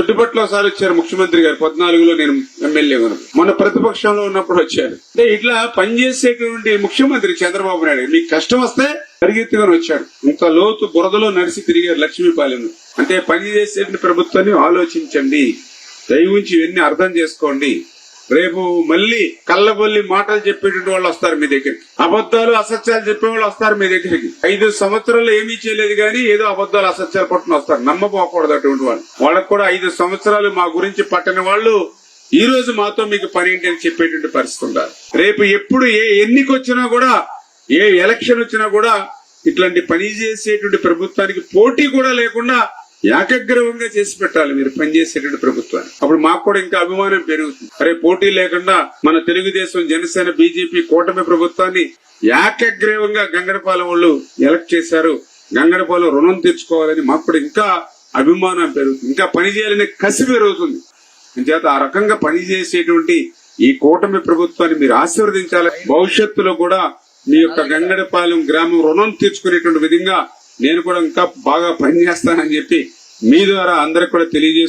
చుట్టుపట్ల ఒకసారి వచ్చారు ముఖ్యమంత్రి గారు. పద్నాలుగులో నేను ఎమ్మెల్యే ఉన్నప్పుడు మొన్న ప్రతిపక్షంలో ఉన్నప్పుడు వచ్చారు. అంటే ఇట్లా పనిచేసేటువంటి ముఖ్యమంత్రి చంద్రబాబు నాయుడు మీకు కష్టం వస్తే పరిగెత్తుకొని వచ్చాడు. ఇంత లోతు బురదలో నడిచి తిరిగారు లక్ష్మీపాలెం అంటే పని ప్రభుత్వాన్ని ఆలోచించండి. దయవుంచి ఇవన్నీ అర్థం చేసుకోండి. రేపు మళ్ళీ కళ్ళబొల్లి మాటలు చెప్పేటువంటి వాళ్ళు వస్తారు మీ దగ్గరికి. అబద్ధాలు అసత్యాలు చెప్పే వాళ్ళు వస్తారు మీ దగ్గరికి. ఐదు సంవత్సరాలు ఏమీ చేయలేదు కానీ ఏదో అబద్ధాలు అసత్యాలు పట్టుకుని వస్తారు. నమ్మపోకూడదు అటువంటి వాళ్ళు. వాళ్ళకు కూడా ఐదు సంవత్సరాలు మా గురించి పట్టని వాళ్ళు ఈ రోజు మాతో మీకు పని ఏంటి అని చెప్పేటువంటి పరిస్థితి ఉండాలి. రేపు ఎప్పుడు ఏ ఎన్నిక వచ్చినా కూడా ఏ ఎలక్షన్ వచ్చినా కూడా ఇట్లాంటి పని చేసేటువంటి ప్రభుత్వానికి పోటీ కూడా లేకుండా ఏకగ్రవంగా చేసి పెట్టాలి మీరు పనిచేసేటువంటి ప్రభుత్వాన్ని. అప్పుడు మాకు కూడా ఇంకా అభిమానం పెరుగుతుంది. అరే పోటీ లేకుండా మన తెలుగుదేశం జనసేన బీజేపీ కూటమి ప్రభుత్వాన్ని ఏకగ్రీవంగా గంగడపాలెం వాళ్ళు ఎలక్ట్ చేశారు. గంగడపాలెం రుణం తెచ్చుకోవాలని మాకు కూడా ఇంకా అభిమానం పెరుగుతుంది. ఇంకా పనిచేయాలనే కసి పెరుగుతుంది. చేత ఆ రకంగా పనిచేసేటువంటి ఈ కూటమి ప్రభుత్వాన్ని మీరు ఆశీర్వదించాలి. భవిష్యత్తులో కూడా మీ యొక్క గంగడపాలెం గ్రామం రుణం తీర్చుకునేటువంటి విధంగా నేను కూడా ఇంకా బాగా పనిచేస్తానని చెప్పి మీ ద్వారా అందరికి కూడా తెలియజేసుకుంటున్నాను